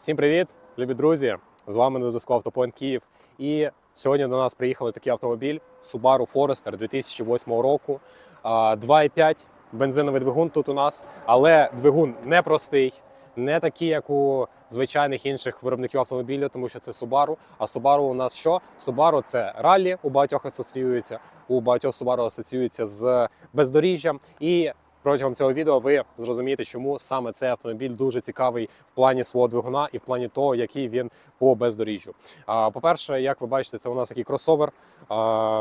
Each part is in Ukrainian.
Всім привіт, любі друзі! З вами на зв'язку Автопоінт Київ. І сьогодні до нас приїхали такий автомобіль Subaru Forester 2008 року. А, 2,5 бензиновий двигун тут у нас, але двигун не простий, не такий, як у звичайних інших виробників автомобіля, тому що це Subaru. А Subaru у нас що? Subaru – це раллі, у багатьох асоціюється. У багатьох Subaru асоціюється з бездоріжжям. І Протягом цього відео ви зрозумієте, чому саме цей автомобіль дуже цікавий в плані свого двигуна і в плані того, який він по бездоріжжю. По-перше, як ви бачите, це у нас такий кросовер.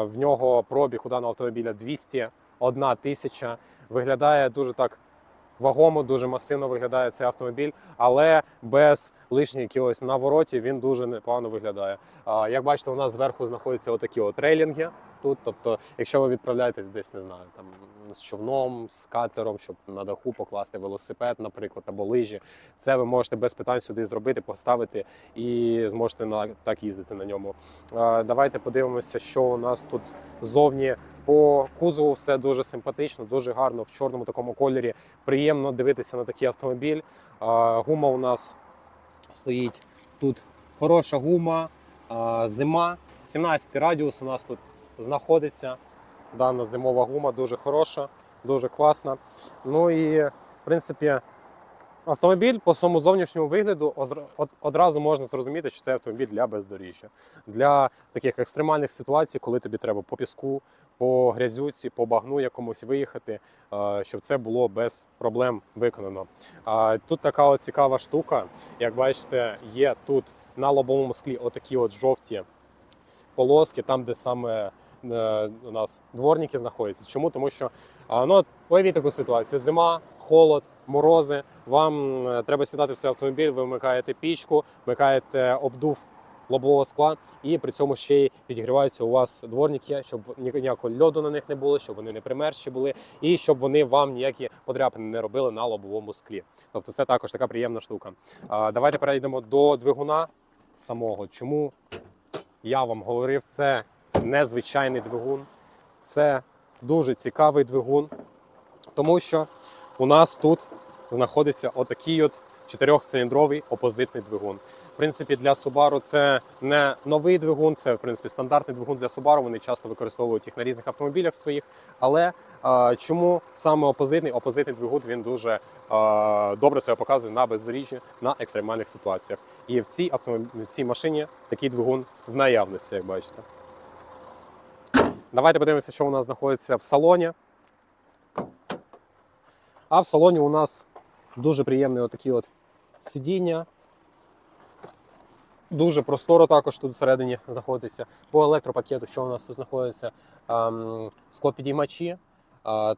В нього пробіг у даного автомобіля 201 тисяча. Виглядає дуже так вагомо, дуже масивно виглядає цей автомобіль, але без лишніх якихось наворотів він дуже непогано виглядає. Як бачите, у нас зверху знаходяться отакі от рейлінги. Тут, тобто, якщо ви відправляєтесь десь, не знаю, там з човном, з катером, щоб на даху покласти велосипед, наприклад, або лижі, це ви можете без питань сюди зробити, поставити і зможете на так їздити на ньому. Давайте подивимося, що у нас тут зовні по кузову. Все дуже симпатично, дуже гарно в чорному такому кольорі. Приємно дивитися на такий автомобіль. Гума у нас стоїть тут хороша гума, зима. 17 радіус у нас тут знаходиться. Дана зимова гума дуже хороша, дуже класна. Ну і в принципі, автомобіль по своєму зовнішньому вигляду одразу можна зрозуміти, що це автомобіль для бездоріжжя, для таких екстремальних ситуацій, коли тобі треба по піску, по грязюці, по багну якомусь виїхати, е, щоб це було без проблем виконано. Тут така от цікава штука. Як бачите, є тут на лобовому склі отакі от жовті полоски, там, де саме у нас дворники знаходяться. Чому? Тому що ну, уявіть таку ситуацію: зима, холод, морози. Вам е, треба сідати в цей автомобіль, ви вмикаєте пічку, вмикаєте обдув лобового скла, і при цьому ще й підігріваються у вас дворники, щоб ніякого льоду на них не було, щоб вони не примерзші були, і щоб вони вам ніякі подряпини не робили на лобовому склі. Тобто, це також така приємна штука. Давайте перейдемо до двигуна самого. Чому я вам говорив, це незвичайний двигун, це дуже цікавий двигун, тому що у нас тут знаходиться отакий от чотирьохциліндровий опозитний двигун. В принципі, для Subaru це не новий двигун, це в принципі стандартний двигун для Subaru. Вони часто використовують їх на різних автомобілях своїх. Але а, чому саме опозитний? Опозитний двигун він дуже а, добре себе показує на бездоріжжі, на екстремальних ситуаціях. І в цій автомобілі в цій машині такий двигун в наявності, як бачите. Давайте подивимося, що у нас знаходиться в салоні. А в салоні у нас дуже приємні отакі от сидіння. Дуже просторо також тут всередині знаходиться. По електропакету, що у нас тут знаходиться ем, склопідіймачі.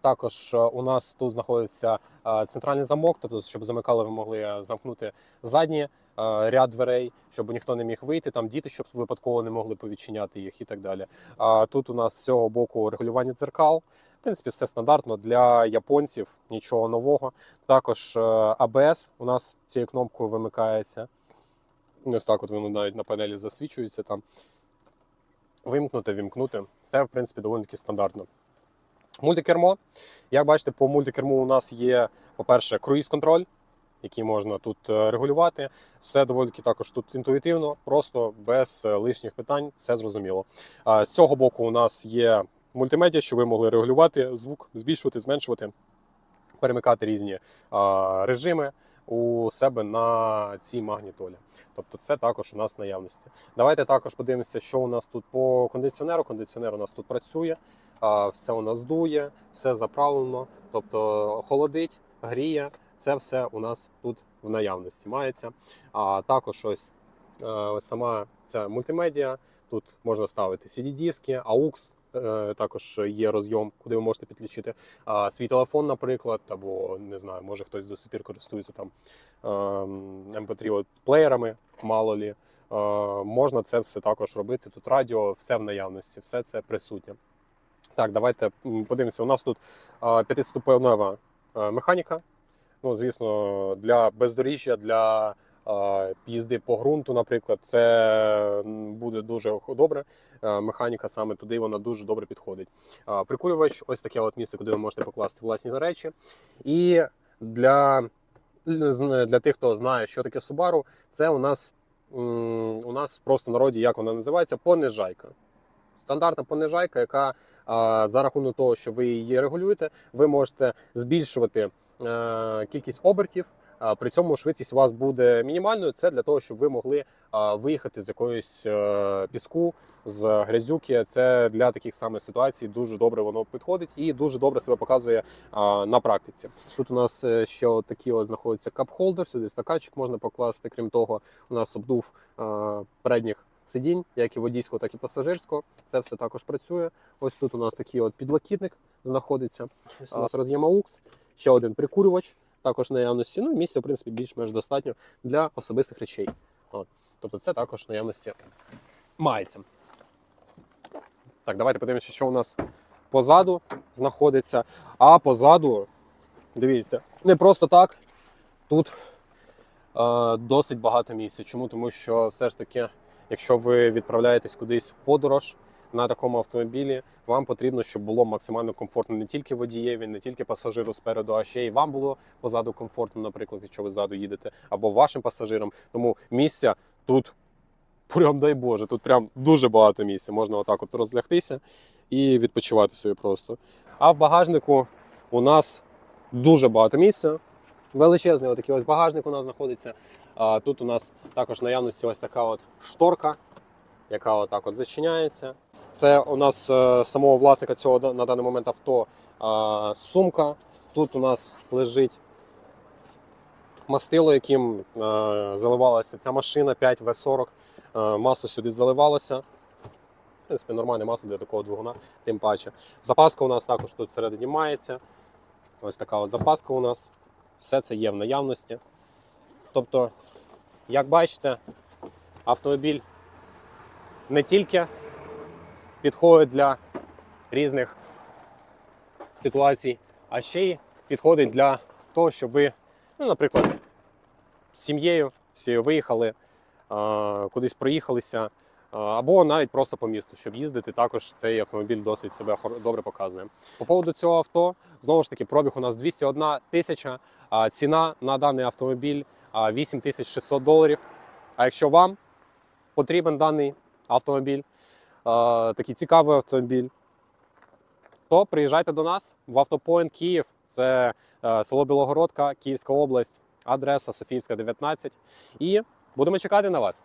Також е, у нас тут знаходиться е, центральний замок, тобто, щоб замикали, ви могли е, замкнути задні е, ряд дверей, щоб ніхто не міг вийти. Там діти, щоб випадково не могли повідчиняти їх і так далі. А тут у нас з цього боку регулювання дзеркал. В принципі, все стандартно для японців, нічого нового. Також е, АБС у нас цією кнопкою вимикається. Ось так, от воно навіть на панелі засвічується там. Вимкнути, вімкнути. Це, в принципі, доволі таки стандартно. Мультикермо. Як бачите, по мультикерму у нас є, по-перше, круїз-контроль, який можна тут е, регулювати. Все доволі також тут інтуїтивно, просто без е, лишніх питань, все зрозуміло. З цього боку у нас є мультимедіа, що ви могли регулювати звук, збільшувати, зменшувати, перемикати різні режими у себе на цій магнітолі. Тобто це також у нас наявності. Давайте також подивимося, що у нас тут по кондиціонеру. Кондиціонер у нас тут працює, все у нас дує, все заправлено, тобто холодить, гріє. Це все у нас тут в наявності мається. А також ось е, сама ця мультимедіа. Тут можна ставити CD-диски, AUX, е, також є розйом, куди ви можете підключити свій телефон, наприклад, або не знаю, може хтось до сих пір користується там MP3 плеєрами, мало лі. Е, можна це все також робити. Тут радіо, все в наявності, все це присутнє. Так, давайте подивимося. У нас тут п'ятиступенева механіка. Ну, звісно, для бездоріжжя, для їзди по ґрунту, наприклад, це буде дуже добре. Е, Механіка саме туди вона дуже добре підходить. Прикурювач, ось таке от місце, куди ви можете покласти власні речі. І для для тих, хто знає, що таке Subaru, це у нас у нас просто в народі, як вона називається, понижайка. Стандартна понижайка, яка за рахунок того, що ви її регулюєте, ви можете збільшувати кількість обертів. При цьому швидкість у вас буде мінімальною. Це для того, щоб ви могли виїхати з якоїсь е, піску, з грязюки. Це для таких самих ситуацій дуже добре воно підходить і дуже добре себе показує на практиці. Тут у нас е, ще такі от знаходиться кап-холдер, сюди стаканчик можна покласти. Крім того, у нас обдув е, передніх сидінь, як і водійського, так і пасажирського. Це все також працює. Ось тут у нас такий от підлокітник знаходиться. Ось у нас роз'єм AUX, ще один прикурювач, також наявності. Ну місця, в принципі, більш-менш достатньо для особистих речей. От. Тобто це також наявності мається. Так, давайте подивимося, що у нас позаду знаходиться. А позаду, дивіться, не просто так. Тут е, досить багато місця. Чому? Тому що все ж таки, якщо ви відправляєтесь кудись в подорож на такому автомобілі, вам потрібно, щоб було максимально комфортно не тільки водієві, не тільки пасажиру спереду, а ще й вам було позаду комфортно, наприклад, якщо ви ззаду їдете, або вашим пасажирам. Тому місця тут. Прям дай Боже, тут прям дуже багато місця. Можна отак от розлягтися і відпочивати собі просто. А в багажнику у нас дуже багато місця. Величезний отакий ось багажник у нас знаходиться. А, тут у нас також наявності ось така от шторка, яка отак от зачиняється. Це у нас е, самого власника цього на даний момент авто сумка. Тут у нас лежить мастило, яким е, заливалася ця машина 5В40. Е, масло сюди заливалося. В принципі, нормальне масло для такого двигуна, тим паче. Запаска у нас також тут всередині мається. Ось така от запаска у нас. Все це є в наявності. Тобто, як бачите, автомобіль не тільки підходить для різних ситуацій, а ще й підходить для того, щоб ви, ну, наприклад, з сім'єю всі виїхали, кудись проїхалися, або навіть просто по місту, щоб їздити. Також цей автомобіль досить себе добре показує. По поводу цього авто, знову ж таки, пробіг у нас 201 тисяча, а ціна на даний автомобіль 8600 доларів. А якщо вам потрібен даний автомобіль, такий цікавий автомобіль, то приїжджайте до нас в Автопоінт Київ. Це е, село Білогородка, Київська область, адреса Софіївська, 19. І будемо чекати на вас.